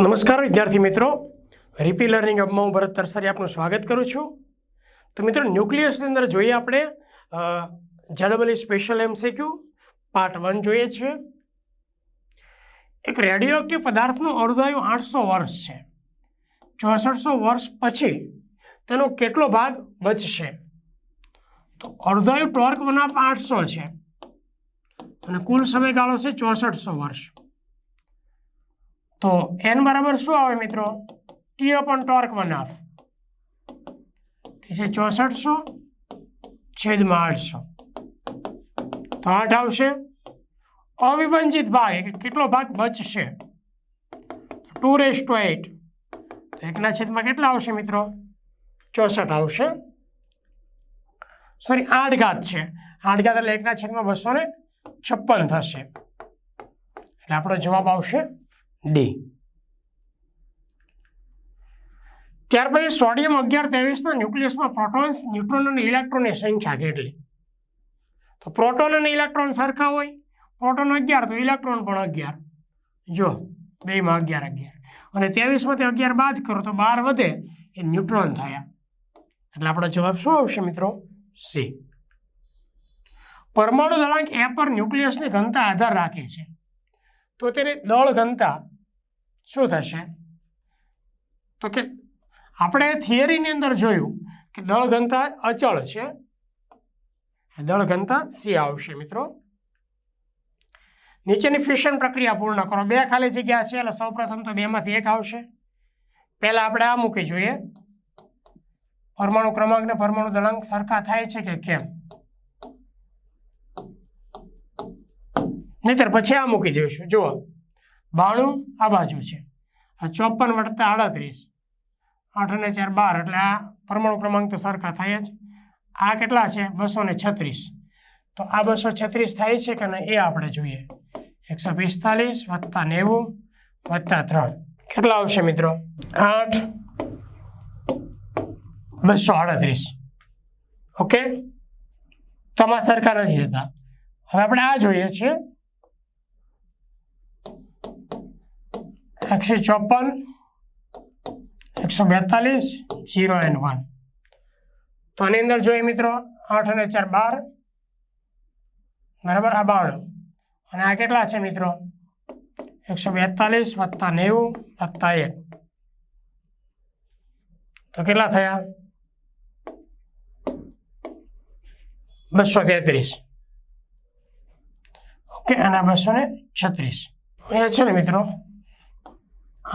નમસ્કાર, વિદ્યાર્થી મિત્રો. રીપી લર્નિંગ હબમાં હું ભરત તરસારી આપનું સ્વાગત કરું છું. તો મિત્રો ન્યુક્લિયસની અંદર જોઈએ આપણે જડબલી સ્પેશિયલ એમસીક્યુ પાર્ટ વન જોઈએ છે. એક રેડિયોએક્ટિવ પદાર્થનું અર્ધાયુ આઠસો વર્ષ છે. ચોસઠસો વર્ષ પછી તેનો કેટલો ભાગ બચશે? તો અર્ધાયુ ટોર્ક બનાફ આઠસો છે. અને કુલ સમયગાળો છે ચોસઠસો વર્ષ. તો એન બરાબર શું આવે મિત્રો? ટી અપન ટોર્ક વન હાફ છે ચોસઠસો છેદમાં આઠસો. તો આઠ આવશે. અવિભંજિત ભાગ કેટલો ભાગ બચશે? ટુ રેસ ટુ એટ તો એકના છેદમાં કેટલા આવશે મિત્રો? ચોસઠ આવશે. સોરી આઠ ઘાત છે. આઠ ઘાત એટલે એકના છેદમાં બસો છપ્પન થશે. એટલે આપણો જવાબ આવશે ડી ત્યાર પછી સોડિયમ અગિયાર ત્રેવીસના ન્યુક્લિયસમાં પ્રોટોન્સ ન્યુટ્રોન અને ઇલેક્ટ્રોનની સંખ્યા કેટલી? તો પ્રોટોન અને ઇલેક્ટ્રોન સરખા હોય. પ્રોટોન અગિયાર, તો ઇલેક્ટ્રોન પણ અગિયાર. જો, બેમાં અગિયાર અગિયાર. અને ત્રેવીસમાંથી અગિયાર બાદ કરો તો બાર વધે એ ન્યુટ્રોન થયા. એટલે આપણો જવાબ શું આવશે મિત્રો? સી પરમાણુ દળાંક એ પર ન્યુક્લિયસની ઘનતા આધાર રાખે છે. તો તેની દળ ઘનતા શું થશે? તો કે આપણે થિયરીની અંદર જોયું કે દળ ઘનતા અચળ છે. દળ ઘનતા સી આવશે મિત્રો. નીચેની ફિશન પ્રક્રિયા પૂર્ણ કરો. બે ખાલી જગ્યા છે, એટલે સૌપ્રથમ તો બેમાંથી એક આવશે. પહેલાં આપણે આ મૂકી જોઈએ. પરમાણુ ક્રમાંક ને પરમાણુ દળાંક સરખા થાય છે કે કેમ? નહીતર પછી આ મૂકી દઈશું. જુઓ, બાણું આ બાજુ છે. આ ચોપન વડતા આડત્રીસ. આઠ અને ચાર બાર, એટલે આ પરમાણુ ક્રમાંક તો સરખા થાય જ. આ કેટલા છે? બસો ને છત્રીસ. તો આ બસો છત્રીસ થાય છે કે નહીં એ આપણે જોઈએ. એકસો પિસ્તાલીસ વત્તા નેવું વત્તા ત્રણ. કેટલા આવશે મિત્રો? આઠ. બસો આડત્રીસ. ઓકે? તમારા સરખા નથી થતા હવે આપણે આ જોઈએ છીએ. એકસો ચોપન, એકસો બેતાલીસ જીરો એન વન તો આની અંદર જોઈએ મિત્રો, આઠ અને ચાર બાર. બરાબર? આ બાર. અને આ કેટલા છે મિત્રો? એકસો બેતાલીસ વત્તા નેવું વત્તા એક. તો કેટલા થયા? બસો તેત્રીસ. ઓકે, અને બસો ને છત્રીસ. એ છે ને મિત્રો?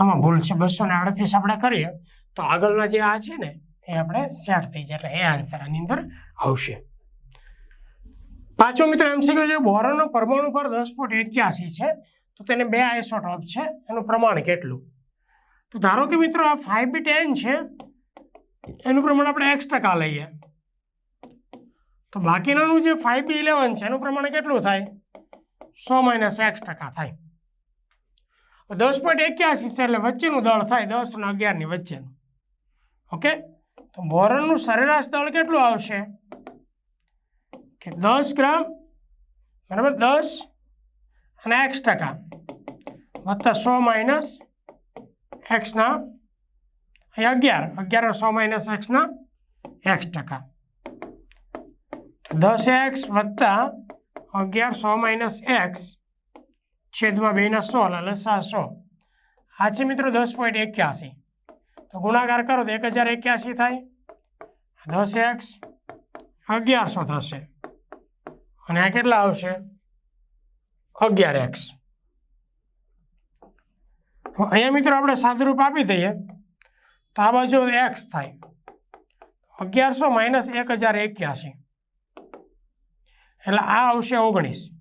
આમાં ભૂલ છે, બસો ને આડત્રીસ આપણે કરીએ, તો આગળના જે આ છે ને, એ આપણે સેટ થઈ જાય એટલે એ આન્સર આની અંદર આવશે. પાંચો મિત્ર એમસીક્યુ છે બોરોનો પરમાણુ પર દસ ફૂટ એક્યાસી છે, તો તેને બે આઇસોટોપ છે, એનું પ્રમાણ કેટલું? તો ધારો કે મિત્રો આ ફાઈવ બી ટેન છે, એનું પ્રમાણ આપણે એક્સ ટકા લઈએ. તો બાકીનાનું જે ફાઈવ બી ઇલેવન છે, એનું પ્રમાણ કેટલું થાય? સો માઇનસ એક્સ ટકા થાય. દસ પોઈન્ટ એક્યાસી છે એટલે વચ્ચેનું દળ થાય દસ અને અગિયારની વચ્ચેનું. ઓકે? તો બોરનનું સરેરાશ દળ કેટલું આવશે? કે દસ ગ્રામ, બરાબર? દસ અને એક્સ ટકા. વત્તા સો માઇનસ એક્સના અગિયાર. અગિયાર સો માઇનસ એક્સના એક્સ ટકા. દસ એક્સ વત્તા અગિયાર સો માઇનસ એક્સ છેદમાં બેના સો એટલે સો. આ છે મિત્રો દસ પોઈન્ટ એક્યાસી. તો ગુણાકાર કરો તો એક હજાર એક્યાસી થાય. દસ એક્સ અગિયારસો થશે. અને આ કેટલા આવશે? અગિયાર એક્સ. અહીંયા મિત્રો આપણે સાદુરૂપ આપી દઈએ. તો આ બાજુ એક્સ થાય. અગિયારસો માઇનસ એક હજાર એક્યાસી. એટલે આ આવશે ઓગણીસ.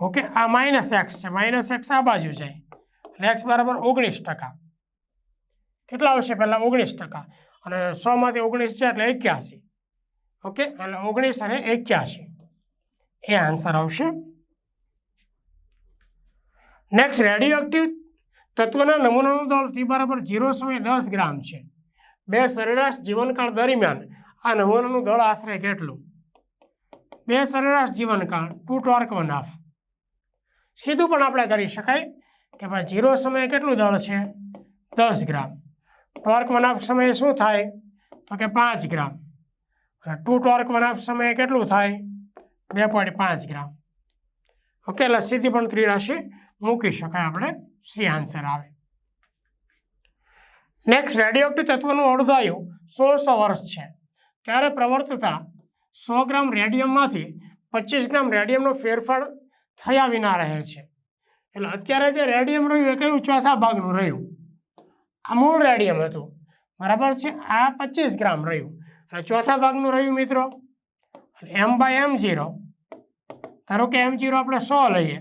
ઓકે, આ માઇનસ એક્સ છે. માઇનસ એક્સ આ બાજુ જાય. એટલે એક્સ બરાબર ઓગણીસ ટકા. કેટલા આવશે પહેલાં ઓગણીસ ટકા? અને સોમાંથી ઓગણીસ છે એટલે એક્યાસી. ઓકે, એટલે ઓગણીસ અને એક્યાસી. એ આન્સર આવશે. નેક્સ્ટ રેડિયો એક્ટિવ તત્વના નમૂનાનું દળ ટી બરાબર ઝીરો સમય દસ ગ્રામ છે. બે સરેરાશ જીવનકાળ દરમિયાન આ નમૂનાનું દળ આશરે કેટલું? બે સરેરાશ જીવનકાળ ટુ ટોર્ક વન હાફ સીધું પણ આપણે કરી શકાય કે ભાઈ જીરો સમયે કેટલું દળ છે? દસ ગ્રામ. ટોર્ક વનાફ સમયે શું થાય? તો કે પાંચ ગ્રામ. અને ટુ ટોર્ક વનાફ સમયે કેટલું થાય? બે પોઈન્ટ પાંચ ગ્રામ. ઓકે, એટલે સીધી પણ ત્રિરાશિ મૂકી શકાય આપણે. સી આન્સર આવે. નેક્સ્ટ રેડિયોક્ટિવ તત્વનું અડધાયું સોળસો વર્ષ છે. ત્યારે પ્રવર્તતા સો ગ્રામ રેડિયમમાંથી પચીસ ગ્રામ રેડિયમનો ફેરફાર થયા વિના રહે છે. એટલે અત્યારે જે રેડિયમ રહ્યું એ કયું? ચોથા ભાગનું રહ્યું. આ મૂળ રેડિયમ હતું. બરાબર છે? આ પચીસ ગ્રામ રહ્યું. અને ચોથા ભાગનું રહ્યું મિત્રો? એમ બાય એમ જીરો ધારો કે એમ જીરો આપણે સો લઈએ.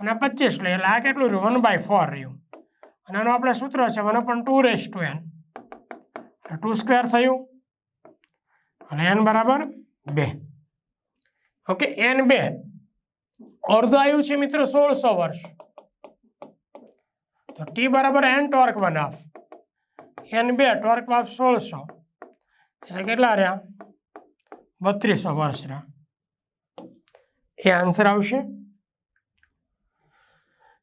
અને પચીસ લઈએ. એટલે આ કેટલું રહ્યું? વન બાય ફોર રહ્યું. અને આનું આપણે સૂત્ર છે વન પણ two raise to N two square થયું. અને એન બરાબર બે. ઓકે એન બે. અડધું આયુ છે મિત્રો સોળસો વર્ષ. તો ટી બરાબર એન ટોર્ક વન હાફ એન બે ટોર્ક વાફ સોળસો. એટલે કેટલા રહ્યા? બત્રીસો વર્ષ રહ્યા. એ આન્સર આવશે.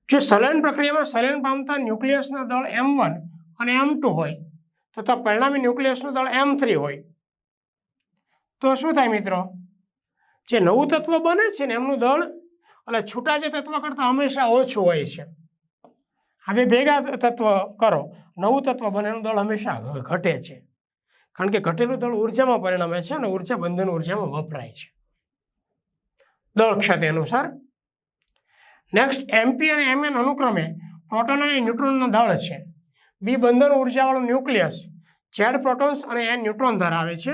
જો સલન પ્રક્રિયામાં સલન પામતા ન્યુક્લિયસના દળ એમ વન અને એમ ટુ હોય તથા પરિણામી ન્યુક્લિયસનું દળ એમ થ્રી હોય. તો શું થાય મિત્રો? જે નવું તત્વ બને છે ને એમનું દળ એટલે છૂટા જે તત્વ કરતાં હંમેશા ઓછું હોય છે. હવે ભેગા તત્વ કરો. નવું તત્વ બને દળ હંમેશા ઘટે છે. કારણ કે ઘટેલું દળ ઉર્જામાં પરિણમે છે અને ઊર્જા બંધન ઉર્જામાં વપરાય છે. દળ ક્ષતિ અનુસાર. નેક્સ્ટ એમપી અને એમએન અનુક્રમે પ્રોટોન અને ન્યુટ્રોનનો દળ છે. બી બંધન ઉર્જાવાળું ન્યુક્લિયસ. ઝેડ પ્રોટોન્સ અને એન ન્યુટ્રોન ધરાવે છે.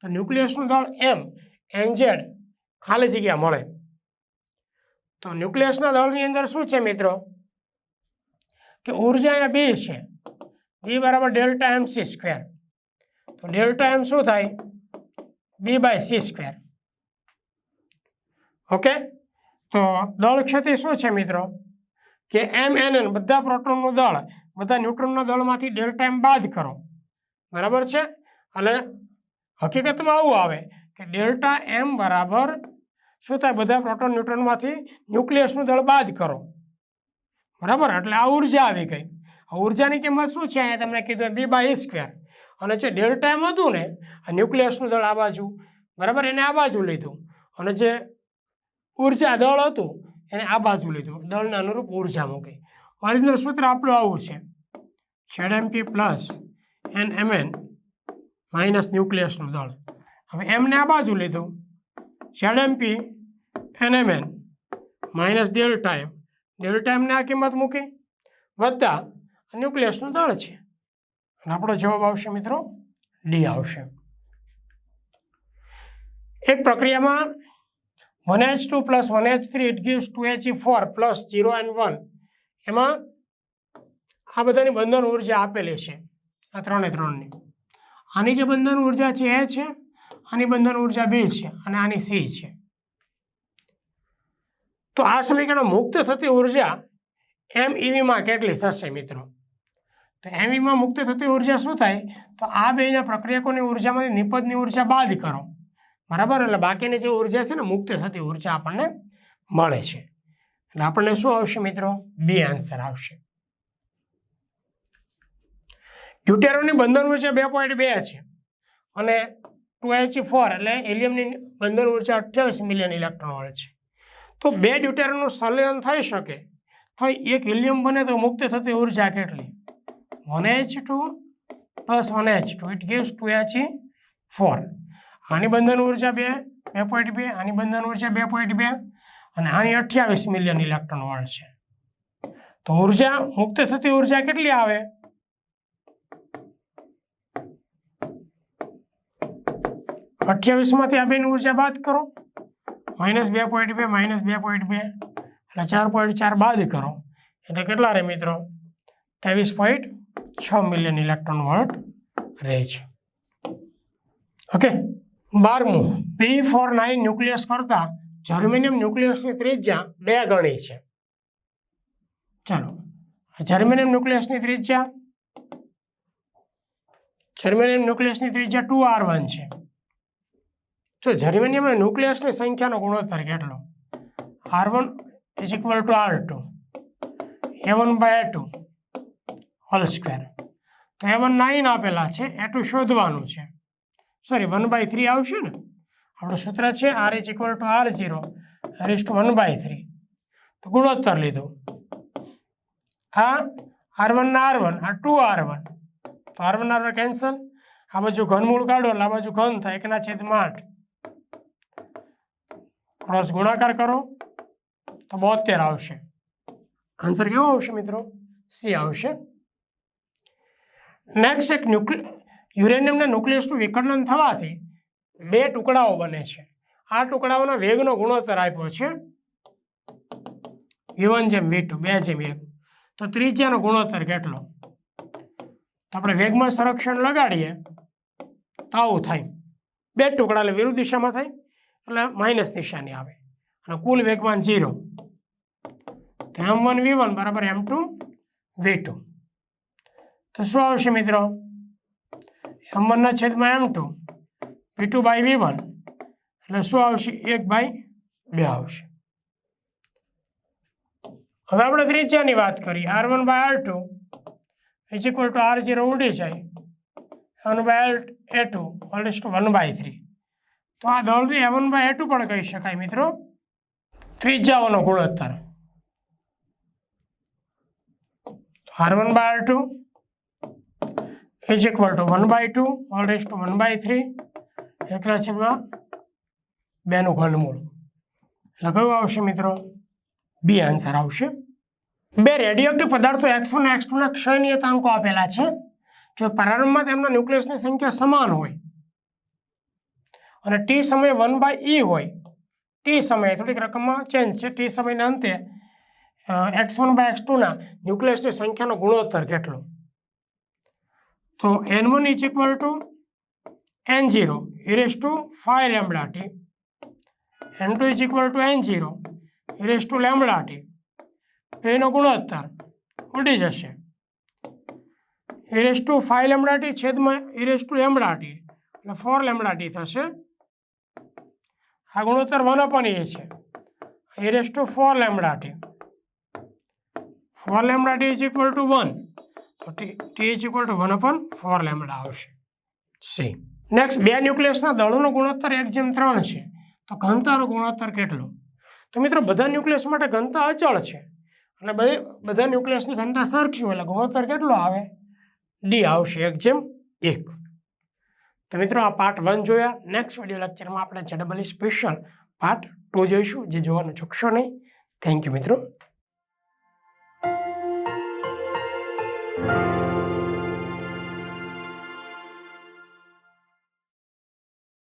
તો ન્યુક્લિયસનું દળ એમ એનઝેડ ખાલી જગ્યા મળે. તો ન્યુક્લિયસના દળની અંદર શું છે મિત્રો? કે ઊર્જા અહીંયા બી છે. બી બરાબર ડેલ્ટા એમ સી સ્ક્વેર. તો ડેલ્ટા એમ શું થાય? B by C square. Okay? તો દળ ક્ષતિ શું છે મિત્રો? કે એમ, એન એન બધા પ્રોટોનનું દળ, બધા ન્યુટ્રોનના દળમાંથી ડેલ્ટા એમ બાદ કરો. બરાબર છે? અને હકીકતમાં આવું આવે કે ડેલ્ટા એમ બરાબર શું થાય? બધા પ્રોટોન ન્યુટ્રોનમાંથી ન્યુક્લિયસનું દળ બાદ કરો. બરાબર? એટલે આ ઊર્જા આવી ગઈ. ઉર્જાની કિંમત શું છે? અહીંયા તમને કીધું બી બાય સ્ક્વેર અને જે ડેલ્ટા એમ હતું ને, આ ન્યુક્લિયસનું દળ આ બાજુ. બરાબર? એને આ બાજુ લીધું. અને જે ઊર્જા દળ હતું, એને આ બાજુ લીધું. દળને અનુરૂપ ઊર્જા મૂકી. ઓરિજિનલ સૂત્ર આપણું આવું છે. Z MP plus N M N minus ન્યુક્લિયસનું દળ. હવે એમને આ બાજુ લીધું. Z MP N M minus delta M delta એમને આ કિંમત મૂકી. વત્તા ન્યુક્લિયસનું દળ છે. અને આપણો જવાબ આવશે મિત્રો ડી આવશે. એક પ્રક્રિયામાં one H two plus one H three it gives two H four plus zero and one. એમાં આ બધાની બંધન ઊર્જા આપેલી છે. આ ત્રણે ત્રણની. આની જે બંધન ઊર્જા છે એ છે આની બંધન ઊર્જા બે છે અને આની સી છે. તો આ સમીકરણ મુક્ત થતી ઊર્જા એમ ઈવીમાં કેટલી થશે મિત્રો? તો એમ ઈમાં મુક્ત થતી ઊર્જા શું થાય? તો આ બેના પ્રક્રિયકોની ઉર્જામાંથી નિપજની ઊર્જા બાદ કરો. બરાબર? એટલે બાકીની જે ઊર્જા છે ને મુક્ત થતી ઊર્જા આપણને મળે છે. એટલે આપણને શું આવશે મિત્રો? બે આન્સર આવશે. ટ્યુટેરોની બંધન ઊર્જા બે પોઈન્ટ બે છે. અને ટુ એચ ફોર એટલે એલિયમની બંધન ઊર્જા અઠ્યાવીસ મિલિયન ઇલેક્ટ્રોન વોલ્ટ છે. તો બે ડ્યુટેરનું સંલયન થઈ શકે. તો એક હિલિયમ બને તો મુક્ત થતી ઊર્જા કેટલી? One H two plus one H two. It gives two H four. આની બંધન ઊર્જા બે બે પોઈન્ટ બે, આની બંધન ઊર્જા બે પોઈન્ટ બે, અને આની અઠ્યાવીસ મિલિયન ઇલેક્ટ્રોન વોલ્ટ છે. તો ઊર્જા, મુક્ત થતી ઊર્જા કેટલી આવે? અઠ્યાવીસમાંથી આ બેની ઊર્જા બાદ કરો. માઇનસ બે પોઈન્ટ બે, માઇનસ બે પોઈન્ટ બે, એટલે ચાર પોઈન્ટ ચાર બાદ કરો. એટલે કેટલા રહે મિત્રો? ત્રેવીસ પોઈન્ટ છ મિલિયન ઇલેક્ટ્રોન વોલ્ટ રહે છે. ઓકે બારમું. P four nine nucleus germanium germanium ન્યુક્લિયસની ત્રિજ્યા બે ગણી છે. ચાલો જર્મેનિયમ ન્યુક્લિયસની ત્રિજ્યા જર્મેનિયમ ન્યુક્લિયસની ત્રિજ્યા ટુ આર વન છે. તો જર્મેનિયમના ન્યુક્લિયસની સંખ્યાનો ગુણોત્તર કેટલો? R one is equal to R two A one by two whole square તો એ વન નાઇન આપેલા છે એ ટુ શોધવાનું છે. સોરી વન બાય થ્રી આવશે ને? આપણું સૂત્ર છે R is equal to R zero raise one by three તો ગુણોત્તર લીધું. આ આર વન આર વન આ ટુ આર વન તો R one R one cancel આ બાજુ ઘનમૂળ કાઢો, એટલે આ બાજુ ઘન થાય, એકના છેદમાં આઠ. ક્રોસ ગુણાકાર કરો, તો બોતેર આવશે. આન્સર કેવો આવશે મિત્રો? સી આવશે. નેક્સ્ટ એક ન્યુક્લિ યુરેનિયમના ન્યુક્લિયસનું વિકલન થવાથી બે ટુકડાઓ બને છે. આ ટુકડાઓના વેગનો ગુણોત્તર આપ્યો છે. વી વન જેમ વી ટુ બે જેમ એક. તો ત્રિજ્યાનો ગુણોત્તર કેટલો? તો આપણે વેગમાં સંરક્ષણ લગાડીએ તો આવું થાય. બે ટુકડા એટલે વિરુદ્ધ દિશામાં થાય. એટલે માઇનસ નિશાની આવે. અને કુલ વેગમાન ઝીરો તો એમ વન વી વન બરાબર એમ ટુ વી ટુ તો શું આવશે મિત્રો? એમ વનના છેદમાં M two V two by V one એટલે શું આવશે? એક બાય બે આવશે. હવે આપણે ત્રિજ્યાની વાત કરીએ. R one by R two is equal to R zero ઉડી જાય. One by L A two whole to one by three તો આ દળને એ વન બાય એ પણ કહી શકાય મિત્રો. ત્રિજ્યાઓનો ગુણોત્તર R one by R two is equal to one by two whole raise to one by three, એકલા છેદમાં બેનું ઘનમૂળ. એટલે કયું આવશે મિત્રો. બી આન્સર આવશે. બે રેડિયોક્ટિવ પદાર્થો એક્સ વન એક્સ ટુના ક્ષય નિયતાંકો આપેલા છે. જો પ્રારંભમાં તેમના ન્યુક્લિયસની સંખ્યા સમાન હોય અને ટી સમય વન બાય ઈ હોય. ટી સમયે થોડીક રકમમાં ચેન્જ છે. ટી સમયના અંતે એક્સ વન બાય એક્સ ટુના ન્યુક્લિયસની સંખ્યાનો ગુણોત્તર કેટલો? તો N one is equal to N zero e raise to five lambda T N two is equal to N zero e raise to lambda T એનો ગુણોત્તર ઉડી જશે. E raise to five lambda T છેદમાં e raise to lambda T એટલે four lambda T થશે. આ ગુણોત્તર one upon એ છે. E raise to four lambda T four lambda T is equal to one તો T is equal to one upon four lambda આવશે. C next બે ન્યુક્લિયસના દળોનો ગુણોત્તર એક જેમ ત્રણ છે. તો ઘનતાનો ગુણોત્તર કેટલો? તો મિત્રો, બધા ન્યુક્લિયસ માટે ઘનતા અચળ છે. અને બધા ન્યુક્લિયસની ઘનતા સરખી હોય એટલે ગુણોત્તર કેટલો આવે? ડી આવશે એક જેમ એક. તો મિત્રો આ પાર્ટ વન જોયા. નેક્સ્ટ વીડિયો લેક્ચરમાં આપણે જેડબલ સ્પેશિયલ પાર્ટ ટુ જોઈશું. જે જોવાનું ચૂકશો નહીં. થેન્ક યુ મિત્રો.